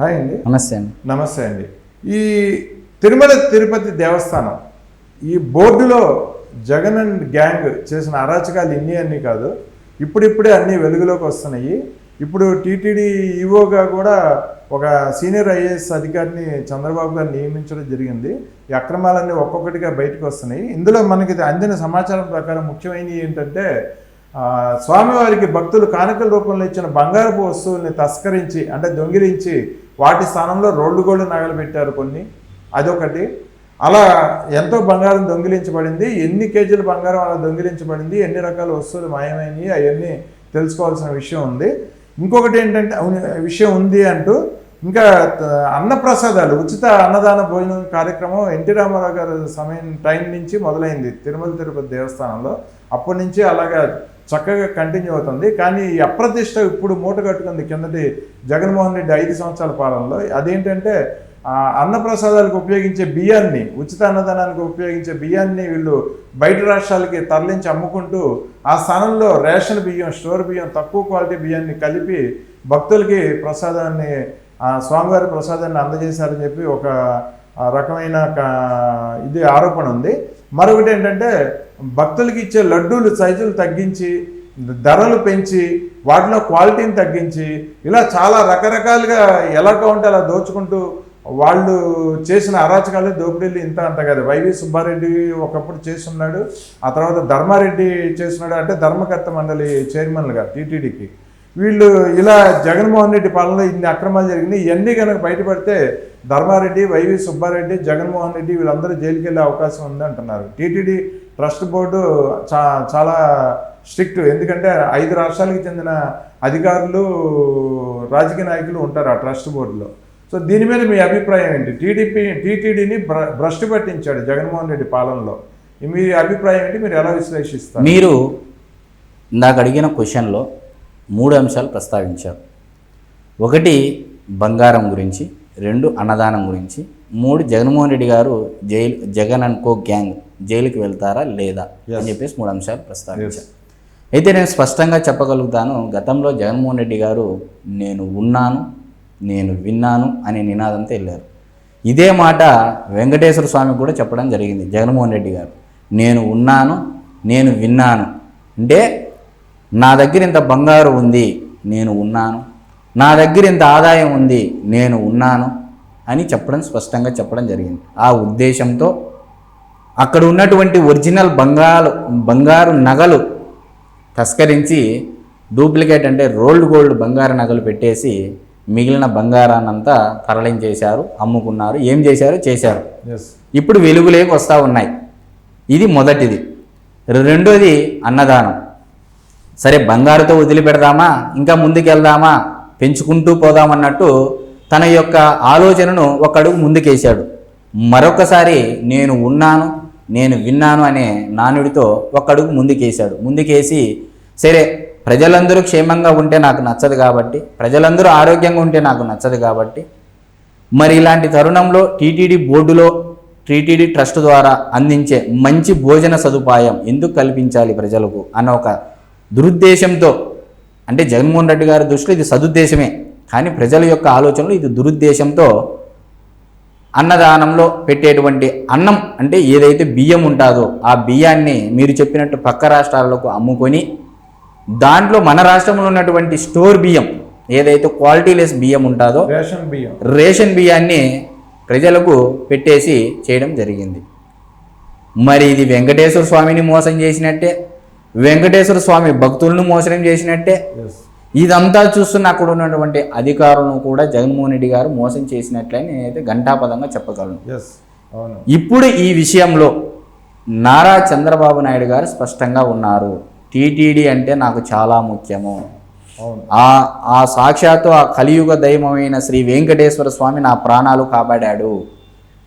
Hi అండి. నమస్తే అండి. నమస్తే అండి. ఈ తిరుమల తిరుపతి దేవస్థానం ఈ బోర్డులో జగన్ అండ్ గ్యాంగ్ చేసిన అరాచకాలు ఇన్ని అన్ని కాదు ఇప్పుడిప్పుడే అన్ని వెలుగులోకి వస్తున్నాయి. ఇప్పుడు టీటీడీ ఈఓగా కూడా ఒక సీనియర్ ఐఏఎస్ అధికారిని చంద్రబాబు గారు నియమించడం జరిగింది. ఈ అక్రమాలన్నీ ఒక్కొక్కటిగా బయటకు వస్తున్నాయి. ఇందులో మనకి అందిన సమాచారం ప్రకారం ముఖ్యమైనవి ఏంటంటే స్వామివారికి భక్తులు కానుకల రూపంలో ఇచ్చిన బంగారపు వస్తువుల్ని తస్కరించి అంటే దొంగిలించి వాటి స్థానంలో రోడ్డు గోళ్ళు నగలు పెట్టారు కొన్ని. అదొకటి. అలా ఎంతో బంగారం దొంగిలించబడింది. ఎన్ని కేజీల బంగారం అలా దొంగిలించబడింది? ఎన్ని రకాల వస్తువులు మాయమైనవి అవన్నీ తెలుసుకోవాల్సిన విషయం ఉంది. ఇంకొకటి ఏంటంటే విషయం ఉంది అంటూ ఇంకా అన్నప్రసాదాలు ఉచిత అన్నదాన భోజనం కార్యక్రమం ఎన్టీ రామారావు గారు సమయం టైం నుంచి మొదలైంది. తిరుమల తిరుపతి దేవస్థానంలో. అప్పటి నుంచి అలాగా చక్కగా కంటిన్యూ అవుతుంది. కానీ ఈ అప్రతిష్ట ఇప్పుడు మూట కట్టుకుంది కిందటి జగన్మోహన్ రెడ్డి ఐదు సంవత్సరాల పాలనలో. అదేంటంటే అన్నప్రసాదాలకు ఉపయోగించే బియ్యాన్ని ఉచిత అన్నదానానికి ఉపయోగించే బియ్యాన్ని వీళ్ళు బయట రాష్ట్రాలకి తరలించి అమ్ముకుంటూ ఆ స్థానంలో రేషన్ బియ్యం స్టోర్ బియ్యం తక్కువ క్వాలిటీ బియ్యాన్ని కలిపి భక్తులకి ప్రసాదాన్ని ఆ స్వామివారి ప్రసాదాన్ని అందజేశారని చెప్పి ఒక రకమైన ఇది ఆరోపణ ఉంది. మరొకటి ఏంటంటే భక్తులకి ఇచ్చే లడ్డూలు సైజులు తగ్గించి ధరలు పెంచి వాటిలో క్వాలిటీని తగ్గించి ఇలా చాలా రకరకాలుగా ఎలా ఉంటే అలా దోచుకుంటూ వాళ్ళు చేసిన అరాచకాలు దోపిడీలు ఇంత అంట కాదు. వైవి సుబ్బారెడ్డి ఒకప్పుడు చేస్తున్నాడు ఆ తర్వాత ధర్మారెడ్డి చేస్తున్నాడు అంటే ధర్మకర్త మండలి చైర్మన్లుగా టీటీడీకి. వీళ్ళు ఇలా జగన్మోహన్ రెడ్డి పాలనలో ఇన్ని అక్రమాలు జరిగినాయి ఇవన్నీ కనుక బయటపడితే ధర్మారెడ్డి వైవి సుబ్బారెడ్డి జగన్మోహన్ రెడ్డి వీళ్ళందరూ జైలుకి వెళ్ళే అవకాశం ఉంది అంటున్నారు టీటీడీ ట్రస్ట్ బోర్డు చా చాలా స్ట్రిక్ట్. ఎందుకంటే ఐదు రాష్ట్రాలకు చెందిన అధికారులు రాజకీయ నాయకులు ఉంటారు ఆ ట్రస్ట్ బోర్డులో. సో దీని మీద మీ అభిప్రాయం ఏంటి? టీడీపీ టీటీడీని భ్ర భ్రష్టు పట్టించాడు జగన్మోహన్ రెడ్డి పాలనలో. మీ అభిప్రాయం ఏంటి? మీరు ఎలా విశ్లేషిస్తారు? మీరు నాకు అడిగిన క్వశ్చన్లో మూడు అంశాలు ప్రస్తావించారు. ఒకటి బంగారం గురించి రెండు అన్నదానం గురించి మూడు జగన్మోహన్ రెడ్డి గారు jail Jagan and co gang జైలుకి వెళ్తారా లేదా అని చెప్పేసి మూడు అంశాలు ప్రస్తావించారు. అయితే నేను స్పష్టంగా చెప్పగలుగుతాను గతంలో జగన్మోహన్ రెడ్డి గారు నేను ఉన్నాను నేను విన్నాను అనే నినాదంతో వెళ్ళారు. ఇదే మాట వెంకటేశ్వర స్వామి కూడా చెప్పడం జరిగింది జగన్మోహన్ రెడ్డి గారు. నేను ఉన్నాను నేను విన్నాను. అంటే నా దగ్గర ఇంత బంగారు ఉంది నేను ఉన్నాను. నా దగ్గర ఇంత ఆదాయం ఉంది నేను ఉన్నాను అని చెప్పడం స్పష్టంగా చెప్పడం జరిగింది. ఆ ఉద్దేశంతో అక్కడ ఉన్నటువంటి ఒరిజినల్ బంగారు బంగారు నగలు తస్కరించి డూప్లికేట్ అంటే రోల్డ్ గోల్డ్ బంగారు నగలు పెట్టేసి మిగిలిన బంగారాన్నంతా తరలించేశారు అమ్ముకున్నారు ఏం చేశారు? చేశారు. ఇప్పుడు వెలుగులోకి వస్తూ ఉన్నాయి. ఇది మొదటిది. రెండోది అన్నదానం. సరే బంగారుతో వదిలిపెడదామా? ఇంకా ముందుకెళ్దామా? పెంచుకుంటూ పోదామన్నట్టు తన యొక్క ఆలోచనను ఒక అడుగు ముందుకేశాడు. మరొకసారి నేను ఉన్నాను నేను విన్నాను అనే నానుడితో ఒక్కడుగు ముందుకేశాడు. ముందుకేసి సరే ప్రజలందరూ క్షేమంగా ఉంటే నాకు నచ్చదు కాబట్టి ప్రజలందరూ ఆరోగ్యంగా ఉంటే నాకు నచ్చదు కాబట్టి మరి ఇలాంటి తరుణంలో టీటీడీ బోర్డులో టీటీడీ ట్రస్ట్ ద్వారా అందించే మంచి భోజన సదుపాయం ఎందుకు కల్పించాలి ప్రజలకు? అన్న ఒక దురుద్దేశంతో అంటే జగన్మోహన్ రెడ్డి గారి దృష్టిలో ఇది సదుద్దేశమే. కానీ ప్రజల యొక్క ఆలోచనలు ఇది దురుద్దేశంతో అన్నదానంలో పెట్టేటువంటి అన్నం అంటే ఏదైతే బియ్యం ఉంటుందో ఆ బియ్యాన్ని మీరు చెప్పినట్టు పక్క రాష్ట్రాలకు అమ్ముకొని దాంట్లో మన రాష్ట్రంలో ఉన్నటువంటి స్టోర్ బియ్యం ఏదైతే క్వాలిటీలెస్ బియ్యం ఉంటుందో రేషన్ బియ్యం. రేషన్ బియ్యాన్ని ప్రజలకు పెట్టేసి చేయడం జరిగింది. మరి ఇది వెంకటేశ్వర స్వామిని మోసం చేసినట్టే వెంకటేశ్వర స్వామి భక్తులను మోసం చేసినట్టే ఇదంతా చూస్తున్న అక్కడ ఉన్నటువంటి అధికారులను కూడా జగన్మోహన్ రెడ్డి గారు మోసం చేసినట్లే నేనైతే ఘంటాపదంగా చెప్పగలను. ఇప్పుడు ఈ విషయంలో నారా చంద్రబాబు నాయుడు గారు స్పష్టంగా ఉన్నారు. టీటీడీ అంటే నాకు చాలా ముఖ్యము. ఆ ఆ సాక్షాత్తు ఆ కలియుగ దైవమైన శ్రీ వెంకటేశ్వర స్వామి నా ప్రాణాలు కాపాడాడు.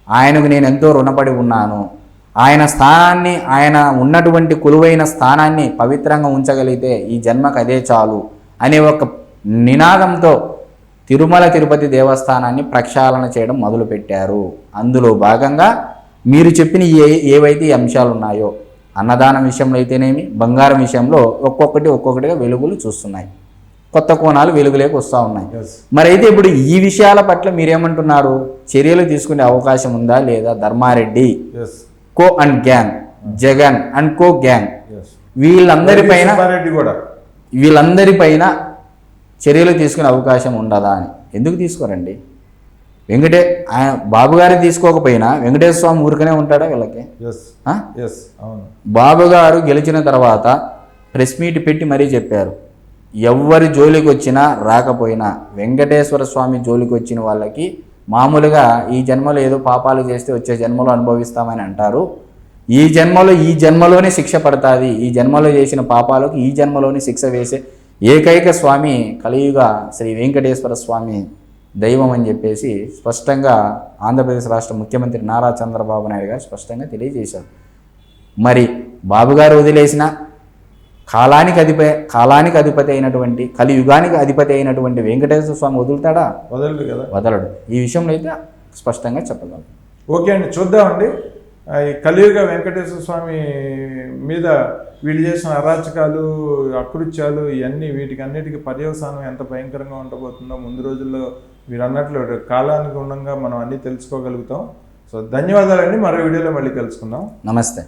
ఆయనకు నేను ఎంతో రుణపడి ఉన్నాను. ఆయన స్థానాన్ని ఆయన ఉన్నటువంటి కొలువైన స్థానాన్ని పవిత్రంగా ఉంచగలిగితే ఈ జన్మకు అదే చాలు. అనే ఒక నినాదంతో తిరుమల తిరుపతి దేవస్థానాన్ని ప్రక్షాళన చేయడం మొదలుపెట్టారు. అందులో భాగంగా మీరు చెప్పిన ఏ ఏవైతే ఈ అంశాలు ఉన్నాయో అన్నదానం విషయంలో అయితేనేమి బంగారం విషయంలో ఒక్కొక్కటి ఒక్కొక్కటిగా వెలుగులు చూస్తున్నాయి. కొత్త కోణాలు వెలుగులోకి వస్తూ ఉన్నాయి. మరి అయితే ఇప్పుడు ఈ విషయాల పట్ల మీరేమంటున్నారు? చర్యలు తీసుకునే అవకాశం ఉందా లేదా? Dharmareddy co and gang Jagan and co gang. వీళ్ళందరిపైన Subbareddy కూడా. వీళ్ళందరిపైన చర్యలు తీసుకునే అవకాశం ఉండదా అని. ఎందుకు తీసుకోరండి? వెంకటే ఆయన బాబు గారు తీసుకోకపోయినా వెంకటేశ్వర స్వామి ఊరికనే ఉంటాడా వీళ్ళకి? ఎస్ ఆ? ఎస్ అవును. బాబు గారు గెలిచిన తర్వాత ప్రెస్ మీట్ పెట్టి మరీ చెప్పారు. ఎవ్వరి జోలికి వచ్చినా రాకపోయినా వెంకటేశ్వర స్వామి జోలికి వచ్చిన వాళ్ళకి మామూలుగా ఈ జన్మలో ఏదో పాపాలు చేస్తే వచ్చే జన్మలో అనుభవిస్తామని అంటారు. ఈ జన్మలో ఈ జన్మలోనే శిక్ష పడుతుంది. ఈ జన్మలో చేసిన పాపాలకు ఈ జన్మలోనే శిక్ష వేసే ఏకైక స్వామి కలియుగ శ్రీ వెంకటేశ్వర స్వామి దైవం అని చెప్పేసి స్పష్టంగా ఆంధ్రప్రదేశ్ రాష్ట్ర ముఖ్యమంత్రి నారా చంద్రబాబు నాయుడు గారు స్పష్టంగా తెలియజేశారు. మరి బాబుగారు వదిలేసిన కాలానికి అధిప కాలానికి అధిపతి అయినటువంటి కలియుగానికి అధిపతి అయినటువంటి వెంకటేశ్వర స్వామి వదులుతాడా? వదలడు కదా. వదలడు. ఈ విషయంలో అయితే స్పష్టంగా చెప్పగలం. ఓకే అండి చూద్దామండి. ఈ కలియుగ వెంకటేశ్వర స్వామి మీద వీళ్ళు చేసిన అరాచకాలు అకృత్యాలు ఇవన్నీ వీటికి అన్నిటికీ పర్యవసానం ఎంత భయంకరంగా ఉండబోతుందో ముందు రోజుల్లో మీరు అన్నట్లు కాలానుగుణంగా మనం అన్నీ తెలుసుకోగలుగుతాం. సో ధన్యవాదాలండి. మరో వీడియోలో మళ్ళీ కలుసుకుందాం. నమస్తే.